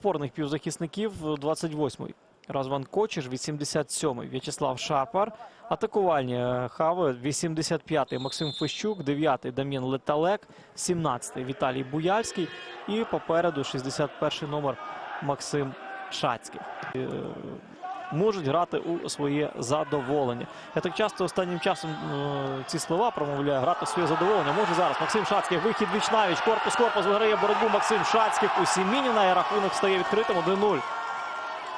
опорних півзахисників 28-й. Разван Кочеш, 87-й В'ячеслав Шапар. Атакувальні е, хави 85-й Максим Фещук, 9-й Дам'ян Леталек, 17-й Віталій Буяльський і попереду 61-й номер Максим Шацький. Можуть грати у своє задоволення. Я так часто останнім часом е, ці слова промовляю, грати у своє задоволення. Може зараз Максим Шацький, вихід віч-навіч, корпус корпус виграє боротьбу Максим Шацьких у Сімініна і рахунок стає відкритим 1-0.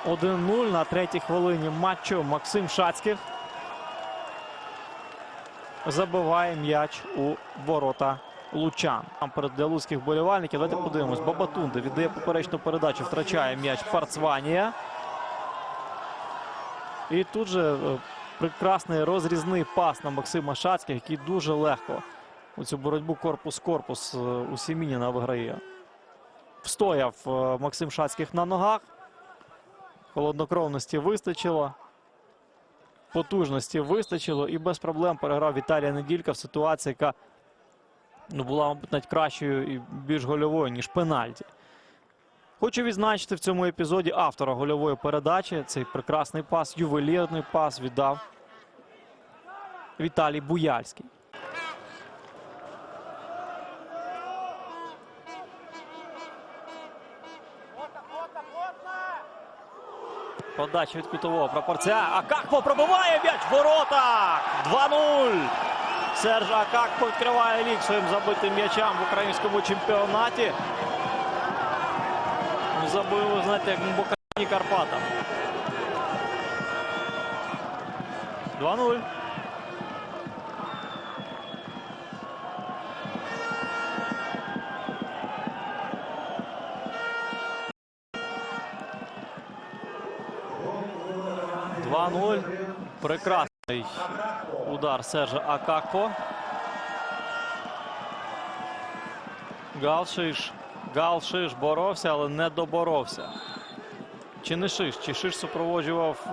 1-0 на третій хвилині матчу Максим Шацьких забиває м'яч у ворота Лучан. Там перед для луцьких вболівальників. Давайте подивимось. Бабатунде віддає поперечну передачу, втрачає м'яч Парцванія. І тут же е, прекрасний розрізний пас на Максима Шацьких, який дуже легко у цю боротьбу корпус-корпус е, у Сімініна виграє. Встояв е, Максим Шацьких на ногах. Холоднокровності вистачило. Потужності вистачило і без проблем переграв Віталія Неділька в ситуації, яка ну, була, мабуть, навіть кращою і більш гольовою, ніж пенальті. Хочу відзначити в цьому епізоді автора гольової передачі. Цей прекрасний пас, ювелірний пас віддав Віталій Буяльський. Подача від кутового прапорця. Акакпо пробиває м'яч в воротах. 2-0. Серж Акакпо відкриває лік своїм забитим м'ячам в українському чемпіонаті. Забив, ви знаєте, як Бокані Карпата. 2-0. Два 0 Прекрасний удар Сержа Акакпо. Галшиш. Галшиш боровся, але не доборовся. Чи не Шиш? Чи Шиш супроводжував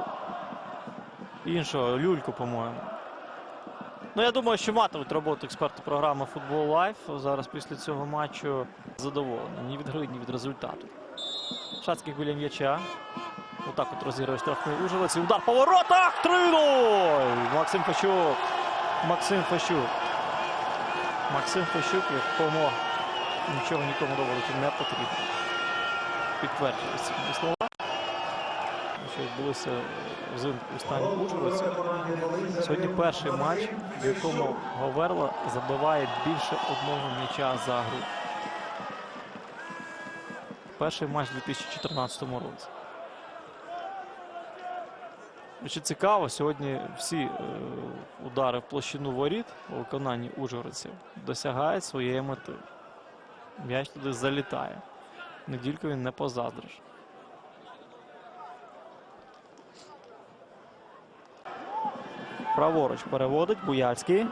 іншого люльку, по-моєму. Ну, я думаю, що матимуть роботу експерти програми Футбол Лайф. Зараз після цього матчу задоволені. Ні від гри, ні від результату. Шацьких біля м'яча. Отак от розігрує штрафний. І Удар по воротах! 3-0! Максим Фещук. Максим Фещук. Максим Фещук, якому нічого нікому доводити не потрібно. Підтверджується ці слова. Що відбулося взимку у Ужгородці. Сьогодні перший матч, в якому Говерла забиває більше одного м'яча за гру. Перший матч у 2014 році. Що цікаво, сьогодні всі е, удари в площину воріт у виконанні ужгородців досягають своєї мети. М'яч туди залітає. Неділько він не позаздриш. Праворуч переводить Буяльський.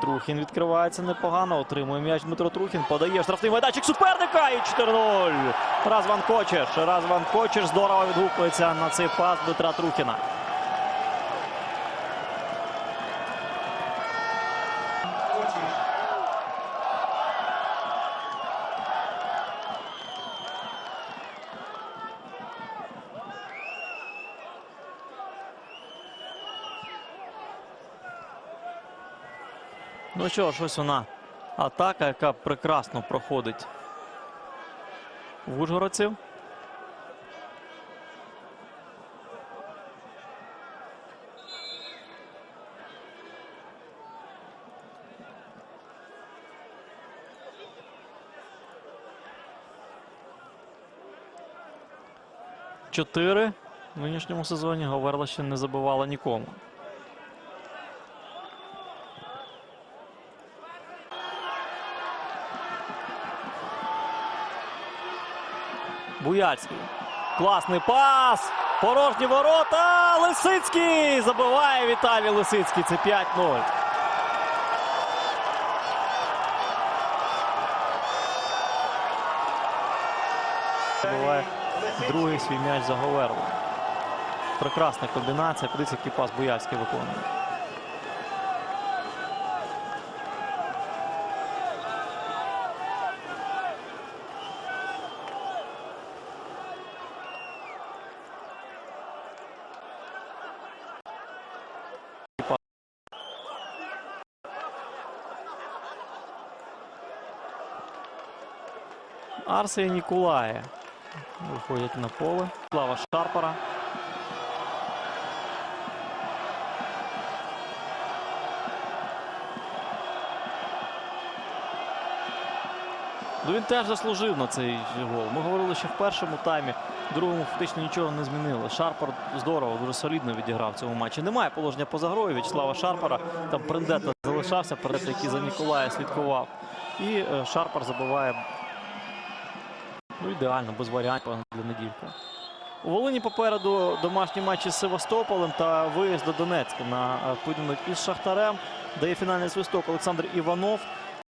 Трухін відкривається непогано. Отримує м'яч Дмитро Трухін. Подає штрафний майданчик суперника. І 4-0. Разван Кочеш. Разван Кочеш здорово відгукується на цей пас Дмитра Трухіна. Ну що ж, ось вона атака, яка прекрасно проходить в Ужгородців. Чотири в нинішньому сезоні Говерла ще не забивала нікому. Буяльський. Класний пас. Порожні ворота. Лисицький. Забиває Віталій Лисицький. Це 5-0. Забиває другий свій м'яч за Говерло. Прекрасна комбінація. Подивіться, який пас Буяльський виконує. Арсія Ніколає виходять на поле. Слава Шарпара. Ну він теж заслужив на цей гол. Ми говорили, що в першому таймі, в другому фактично нічого не змінили. Шарпар здорово, дуже солідно відіграв цьому матчі. Немає положення поза грою В'ячеслава Шарпара. Там Прендета залишався, перед який за Ніколая слідкував. І е, Шарпар забиває ну, ідеально, без варіантів для неділька. У Волині попереду домашні матчі з Севастополем та виїзд до Донецька на е, поєдинок із Шахтарем. Дає фінальний свисток Олександр Іванов.